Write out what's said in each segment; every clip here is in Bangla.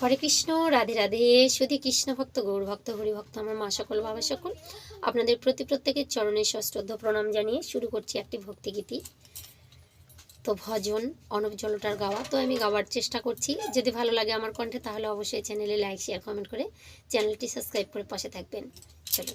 হরে কৃষ্ণ, রাধে রাধে, শুধু কৃষ্ণ ভক্ত, গৌর ভক্ত হরি ভক্ত আমার মা সকল, বাবা সকল। আপনাদের প্রতি প্রত্যেকের চরণে সশ্রদ্ধ প্রণাম জানিয়ে শুরু করছি একটি ভক্তিগীতি তো ভজন, অনব জলটার গাওয়া, তো আমি গাওয়ার চেষ্টা করছি। যদি ভালো লাগে আমার কণ্ঠে, তাহলে অবশ্যই চ্যানেলে লাইক শেয়ার কমেন্ট করে চ্যানেলটি সাবস্ক্রাইব করে পাশে থাকবেন। চলো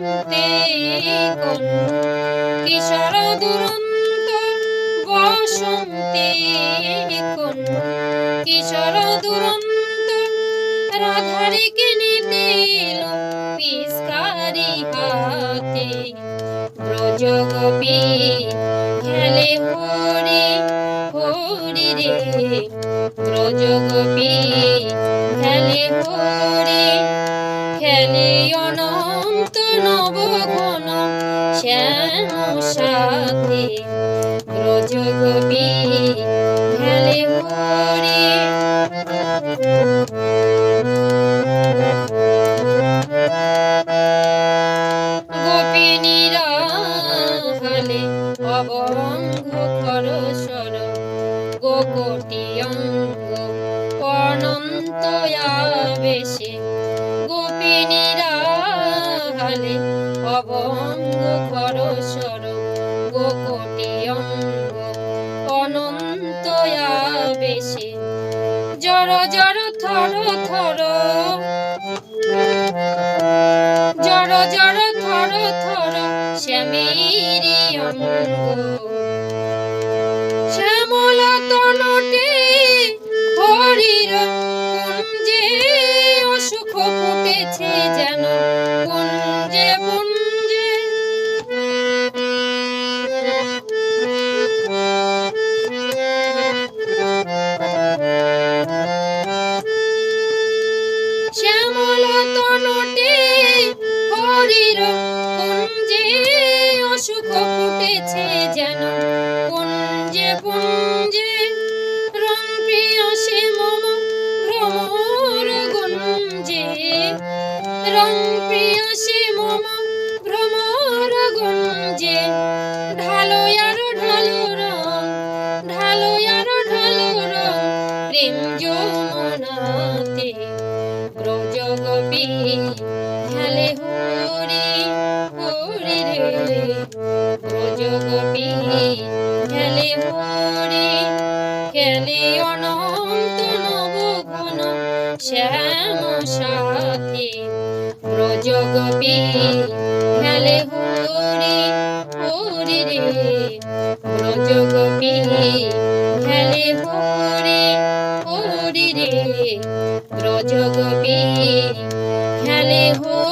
কোন কিশোর দুরন্ত বসন্তে কিশোর দুরন্ত রাধারে কেনে পিসকারি হাতে। খেলে হরি হরি রে। খেলে হরি, খেলে অনন্ত নবঘন শ্যাম সাথে ব্রজ গোপী খেলে হরি গোপিনীরা অনন্ত আবেশে আবেশে জড় জড় থর থর। জড় জড় থর থর শ্যামেরি অঙ্গ। তনটে হরির কুঞ্জে অসুখ ফুটেছে যেন কুঞ্জে পুঞ্জে খেলে হরি হরি রে ব্রজ গোপী খেলে হরি খেলে অনন্ত নবঘন শ্যাম সাথে। ব্রজ গোপী খেলে হরি হরি রে ব্রজ গোপী খেলে হরি হরি রে ব্রজ গোপী খেলে হরি